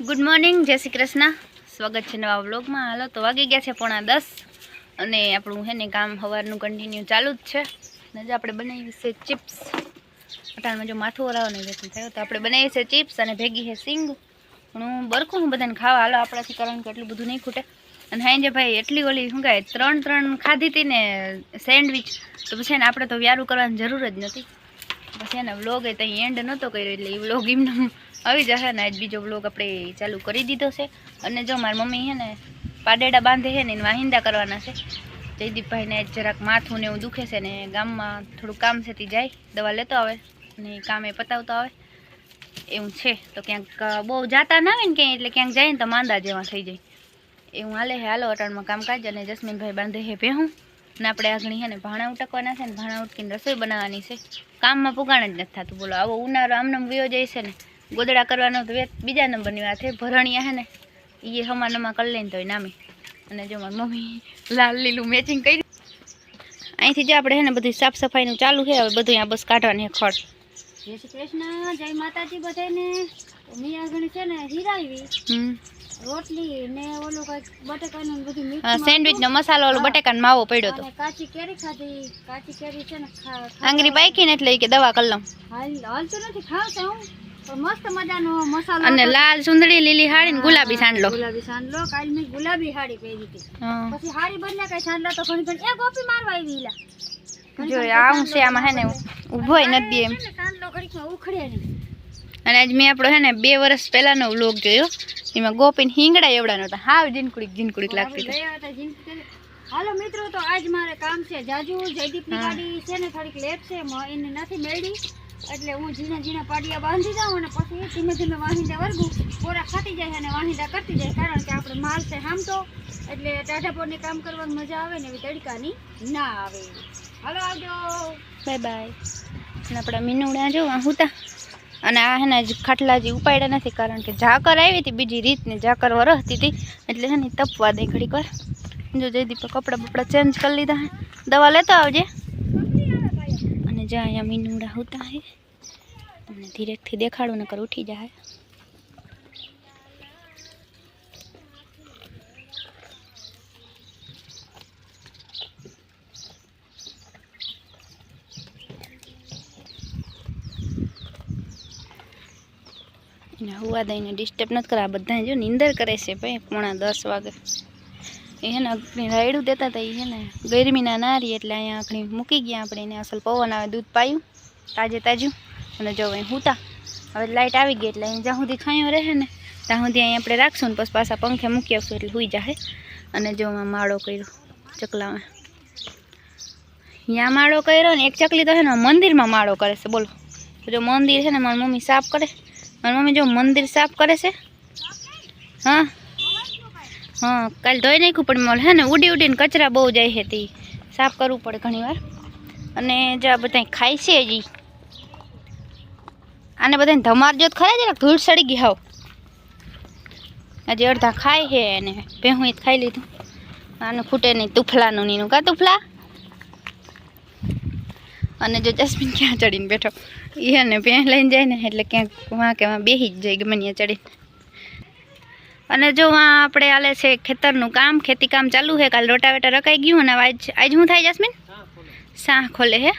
Good morning જય શ્રી કૃષ્ણ. સ્વાગત છે નવા વ્લોગમાં. હાલો, તો વાગી ગયા છે પોણા દસ અને આપણું હે ને કામ સવારનું કન્ટિન્યુ ચાલુ જ છે. ને જો આપણે બનાવી છે ચિપ્સ. અટાણમાં જો માથું ઓરાવાનો જતું થયો, તો આપણે બનાવી છે ચિપ્સ અને ભેગી છે સિંગ. હું બરખું હું બધાને ખાવા. હાલો, આપણાથી કારણ કે એટલું બધું નહીં ખૂટે. અને હાઈ જે ભાઈ એટલી ઓલી શું કહે ત્રણ ત્રણ ખાધી હતી ને સેન્ડવિચ, તો પછી એને આપણે તો વ્યારું કરવાની જરૂર જ નથી. પછી એને વ્લોગ એ ત્યાં એન્ડ નહોતો કર્યો, એટલે એ વ્લોગ એમને આવી જશે ને, આજ બીજો બ્લોગ આપણે ચાલુ કરી દીધો છે. અને જો મારી મમ્મી છે ને, પાડેડા બાંધે છે ને, એને વાહિંદા કરવાના છે. જયદીપભાઈને જરાક માથું ને એવું દુખે છે ને, ગામમાં થોડું કામ છે, તે જાય, દવા લેતો આવે અને કામે પતાવતો આવે. એવું છે, તો ક્યાંક બહુ જાતા ના આવે ને ક્યાંય, એટલે ક્યાંક જાય ને તો માંદા જેવા થઈ જાય. એવું હાલે હે હાલો, અટાણમાં કામકાજ અને જસ્મીનભાઈ બાંધે છે ભેહું. ને આપણે આગળ છે ને, ભાણા ઉટકવાના છે ને, ભાણા ઉટકીને રસોઈ બનાવવાની છે. કામમાં પુગાણ જ નથી થતું, બોલો. આવો ઉનાળો આમનામ વયો જાય છે ને ગોદડા કરવાનો તો બીજા નંબરની વાત છે. ભરણિયા હે ને એ હમા નમા કરી લઈને તોય નામે. અને જો મારી મમ્મી લાલ લીલું મેચિંગ કરી અહીંથી જે આપણે હે ને બધી સાફ સફાઈનું ચાલુ છે હવે બધું અહીંયા બસ કાઢવાની ખડ. જય શ્રી કૃષ્ણ જય માતાજી બધાને મેં આગળ છે ને હીરાવી રોટલી ને ઓલું કંઈક બટેકાનું ને બધું મિક્સ હા, સેન્ડવિચનો મસાલો ઓલો બટેકાનો માવો પડ્યો અને કાચી કેરી ખાધી. કાચી કેરી છે ને આંગરી બાઈકી ને એટલે કે દવા કરી લઉં. હાલ હાલતું નથી ખાવતો હું. પણ મસ્ત મજાનો મસાલો અને લાલ સુંદરી લીલી હાડી ને ગુલાબી સાંડલો. ગુલાબી સાંડલો. કાલ મેં ગુલાબી હાડી પહેરી હતી. પછી હાડી બદલા કઈ સાંડલા તો ઘણી ઘણી. એ ગોપી મારવા આવી ઈલા. જો આવું છે આમાં હે ને ઊભોય નથી એમ. સાંડલો ઘડીકમાં ઉખડે નહીં. અને આજ મેં આપણો હે ને બે વર્ષ પહેલાનો વ્લોગ જોયો. એમાં ગોપીને હિંગડા એવડાનો હતા. હાવ જીનકુડીક જીનકુડીક લાગતી હતી. હાલો મિત્રો તો આજ મારે કામ છે. જાજુ જયદીપની. ગાડી છે ને થોડીક લેટ છે એને નથી મેળી. એટલે હું ઝીણા ઝીણા પાડિયા બાંધી જાઉં અને પછી ધીમે ધીમે વાહિંદા વર્ગું પોરા ખાતી જાય અને વાહિંદા કરતી જાય, કારણ કે આપણે માલ છે સામતો એટલે ટાઢાપોરને કામ કરવાની મજા આવે ને એવી તડકાની ના આવે. હાલો આવજો. બાય બાય અને આપણા મીનુડા જો, આ હુતા. અને આ હે ને ખાટલા જે ઉપાડ્યા નથી, કારણ કે ઝાકર આવી હતી બીજી રીતની, ઝાકર વરસતી હતી. એટલે છે ને તપવા દે ઘડીક વાર. જો જયદીપે કપડાં બપડા ચેન્જ કરી લીધા દવા લેતો આવજે. અને જ્યાં અહીંયા મીનુડા હોતા હે. તમને ધીરેકથી દેખાડું, નકર ઉઠી જાય. એને હુવા દઈને ડિસ્ટર્બ નથી કરે આ બધા જો નીંદર કરે છે ભાઈ પોણા દસ વાગે. એ હે ને રાયડું દેતા હતા એ ને ગરમીના નારી એટલે અહીંયા અગ્નિ મૂકી ગયા આપણે એને અસલ પવન આવે દૂધ પાયું, તાજે તાજું. અને જો અહીં હૂતા. હવે લાઇટ આવી ગઈ એટલે અહીં જ્યાં સુધી છાંયો રહે ને ત્યાં સુધી અહીં આપણે રાખશું ને પછી પાછા પંખે મૂકી આવશું એટલે હુઈ જાય અને જો આમાં માળો કર્યો ચકલામાં. ત્યાં માળો કર્યો ને એક ચકલી તો છે ને મંદિરમાં માળો કરે છે, બોલો. જો મંદિર છે ને મારી મમ્મી સાફ કરે. મારી મમ્મી જો મંદિર સાફ કરે છે, હા? હા, કાલ ધોઈ નાખ્યું પણ મોલ હે ને, ઉડી ઉડીને કચરા બહુ જાય છે સાફ કરવું પડે ઘણીવાર. અને જો આ બધા ખાય છે હજી. આને બધાને ધમાર જોત ખરા જરાક? ધૂળ સડી ગઈ હાવ. હજી અડધા ખાય છે અને ભેહું જ ખાઈ લીધું. આનું ખૂટે નહીં, તુફલાનું નીનું કા તુફલા? અને જો જસ્મીન ક્યાં ચડીને બેઠો? એ અને ભેં લઈને જાય ને, એટલે ક્યાંક વાં કે વાં બેસી જ જાય ગમે ત્યાં ચડીને. અને જો વાં આપણે આલે છે ખેતરનું કામ, ખેતી કામ ચાલુ છે, કાલ રોટાવેટર રકાઈ ગયું અને આજ આજ હું થાય જસ્મીન? સાહ ખોલે હે?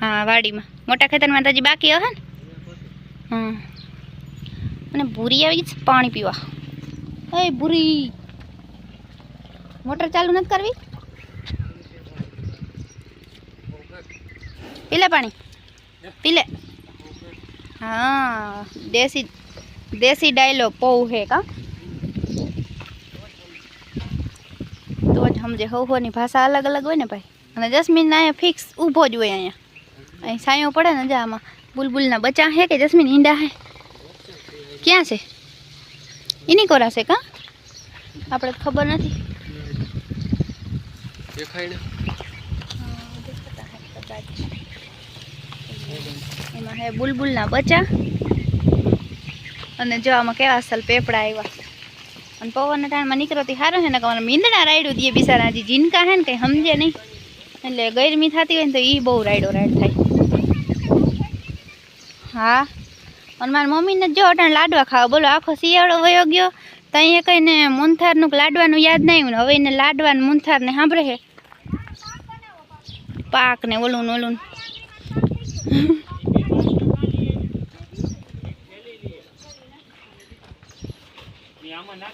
હા, વાડીમાં. મોટા ખેતરમાં તો હજી બાકી હશે ને? હા અને ભૂરી આવી છે પાણી પીવા. એ ભૂરી. મોટર ચાલુ નથી કરવી? પીલે પાણી. પીલે હા, દેશી દેશી ડાયલોગ પૌ હે કા તો જ સમજે હવ હોની ભાષા અલગ અલગ હોય ને ભાઈ? અને જસ્મીન અહીંયા ફિક્સ ઊભો જ હોય અહીંયા. અહીં સાયો પડે ને જા આમાં. બુલબુલના બચ્ચા હે કે જસ્મીન ઈંડા હે? ક્યાં છે? એની કોરાશે કા? આપણે તો ખબર નથી. દેખાય ને? એમાં હે બુલબુલના બચ્ચા. અને જો આમાં કેવા અસલ પેપડા આવ્યા. અને પવનના નીકળો તો સારું છે ને કે મીંદડા રાયડું દે બિચારા. હજી જીનકા છે ને કંઈ સમજે નહીં. એટલે ગરમી થતી હોય ને તો એ બહુ રાયડો રાયડ થાય. હા. અને મારી મમ્મીને જો અટાણ લાડવા ખાવા, બોલો, આખો શિયાળો વયો ગયો. તો અહીંયા કહીને મુનથારનું કે લાડવાનું યાદ નહીં ને, હવે એને લાડવાનું મુનથારને સાંભળે છે. પાક ને ઓલું ને. ઓલું ને.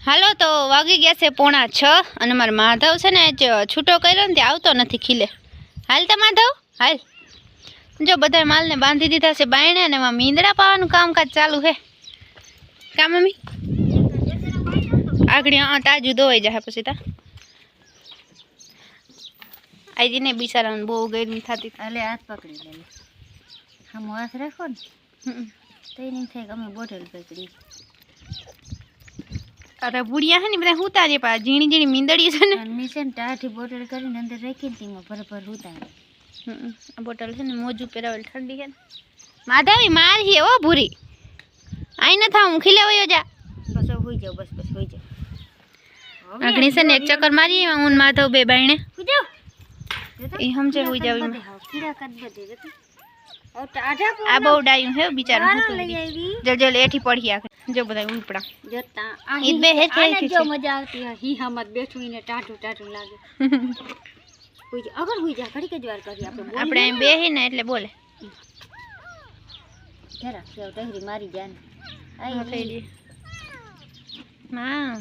હાલો તો વાગી ગયા છે પોણા છ અને મારો માધવ છે ને છૂટો કર્યો ને ત્યાં આવતો નથી ખીલે હાલ તો માધવ હાલ. જો બધા માલને બાંધી દીધા છે બાયણે અને એમાં મીંદડા પાવાનું કામકાજ ચાલુ છે. કા મમ્મી? આગળ હા તાજું ધોવાઈ જાય પછી તા. આજે ને બિચારાને બહુ ગરમી થતી. એટલે હાથ પકડી લે. આમ હાથ રાખો ને. હમ. તો એ નહીં થાય કે અમે બોટલ પકડી. અરે બુડિયા છે ને બધા ઉતારીએ પા ઝીણી ઝીણી મીંદડી છે ને. અને મેં છે ને ટાઢી બોટલ કરીને અંદર રાખી ને તેમાં ભરભર ઉતારે હમ, આ બોટલ છે ને મોજું પહેરાવેલ ઠંડી છે ને માધવી માર હી ઓ ભૂરી આઈ ન થાવ હું ખીલે વયો જા બસ હવે હોઈ જાઓ બસ બસ હોઈ જાઓ આગણી છે ને એક ચક્કર મારી આવ્યા હું ને માધવ બે બાયણે હોઈ જાઓ એ સમજે હોઈ જાવ એમાં. કીડા કદ બધે જતો હવે ટાઢા આ બહુ ડાયું હે બિચારું પોણા હું લઈ આવી જલ જલ એઠી પડી આખે જો બધા ઉપડા જતા આ ઈદ બે હેઠ આને હેઠી જો છે. મજા આવતી હોય હી હમત બેઠું એને ટાઢું ટાઢું લાગે હોઈ જા અગર હોઈ જા ઘડીક જ વાર કરી આપણે બોલી આપણે અહીં બેહી ને એટલે બોલે. જરા સેવ ટહરી મારી જાને. હા, થઈ આઈ ગઈ. હા.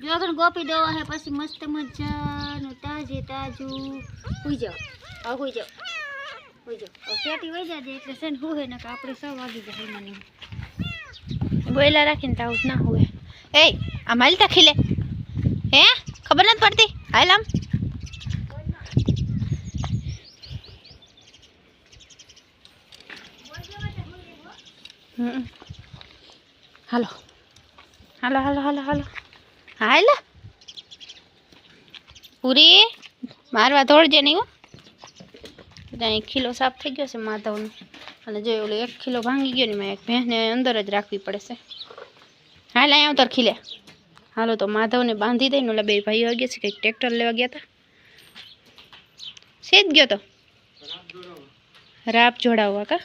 જો અગર ગોપી દવા હે પછી મસ્ત મજાનું તાજે તાજું. હોઈ જાઓ. હા હોઈ જાઓ. હોઈ જાઓ. હવે સેટી વહી જાજે એટલે છે ને હું હે ને કે આપણે સૌ વાગી જાય મને બોયલા રાખીને તાવું ના હોય એ આ માલતા ખીલે. હે? ખબર નથી પડતી? હાલ આમ. હાલો હાલો હાલો હાલો હાલો હાલ પૂરી મારવા દોડજે નહીં હો ત્યાં એક કિલો સાફ થઈ ગયો છે માધવનો અને જો ઓલું એક કિલો ભાંગી ગયો ને મેં એક ભેંસને અંદર જ રાખવી પડે છે હાલ અહીંયા ઉતર ખીલે હાલો તો માધવને બાંધી દઈને ઓલા બે ભાઈઓ ગયા છે કંઈક ટ્રેક્ટર લેવા ગયા હતા સેજ ગયો તો રાપ જોડાવવા કા